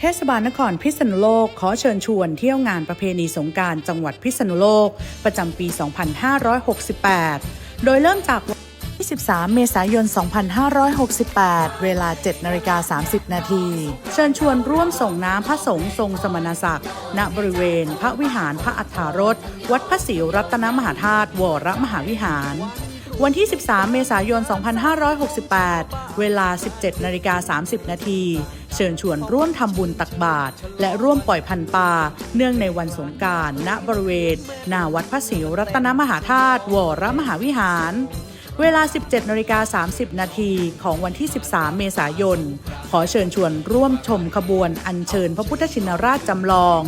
เทศบาลนครพิษณุโลก ขอเชิญชวนเที่ยวงานประเพณีสงการจังหวัดพิษณุโลก ประจำปี 2568 โดยเริ่มจากวันที่13เมษายน 2568 เวลา 7 นาฬิกา 30 นาที เชิญชวนร่วมส่งน้ำพระสงฆ์ทรงสมณศักดิ์ ณ บริเวณ พระวิหารพระอัฏฐารส วัดพระศรีรัตนมหาธาตุวรมหาวิหาร วันที่ 13 เมษายน 2568 เวลา 17 นาฬิกา 30 นาที เชิญชวนร่วมทำบุญตักบาตรและร่วมปล่อยพันปลาเนื่องในวันสงการณบริเวณหน้าวัดพระศรีรัตนมหาธาตุวรมหาวิหาร เวลา 17นาฬิกา30 นาทีของวันที่ 13 เมษายน ขอเชิญชวนร่วมชมขบวนอัญเชิญพระพุทธชินราชจำลอง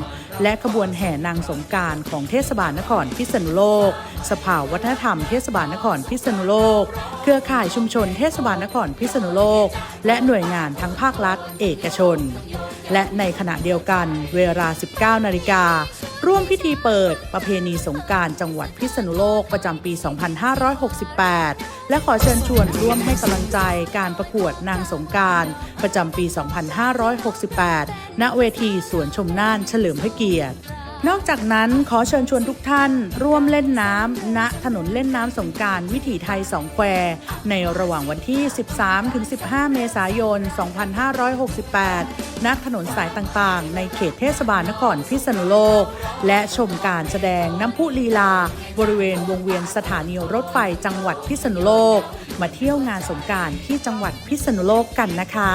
และขบวนแห่นางสงการของเทศบาลนครพิษณุโลก สภาวัฒนธรรมเทศบาลนครพิษณุโลก เครือข่ายชุมชนเทศบาลนครพิษณุโลก และหน่วยงานทั้งภาครัฐ เอกชน และในขณะเดียวกันเวลา 19 นาฬิกา ร่วมพิธีเปิดประเพณีสงการจังหวัดพิษณุโลกประจำปี 2568 และขอเชิญชวนร่วมให้กำลังใจการประกวดนางสงการประจำปี 2568 ณ เวทีสวนชมน่านเฉลิมพระเกียรติ นอกจากนั้นขอเชิญชวนทุกท่านร่วมเล่นน้ำณถนนเล่นน้ำสงการวิถีไทยสองแควในระหว่างวันที่ 13-15 เมษายน 2568 ณ ถนนสายต่างๆ ในเขตเทศบาลนครพิษณุโลก และชมการแสดงน้ำพุลีลา บริเวณวงเวียนสถานีรถไฟจังหวัดพิษณุโลก มาเที่ยวงานสงการที่จังหวัดพิษณุโลกกันนะคะ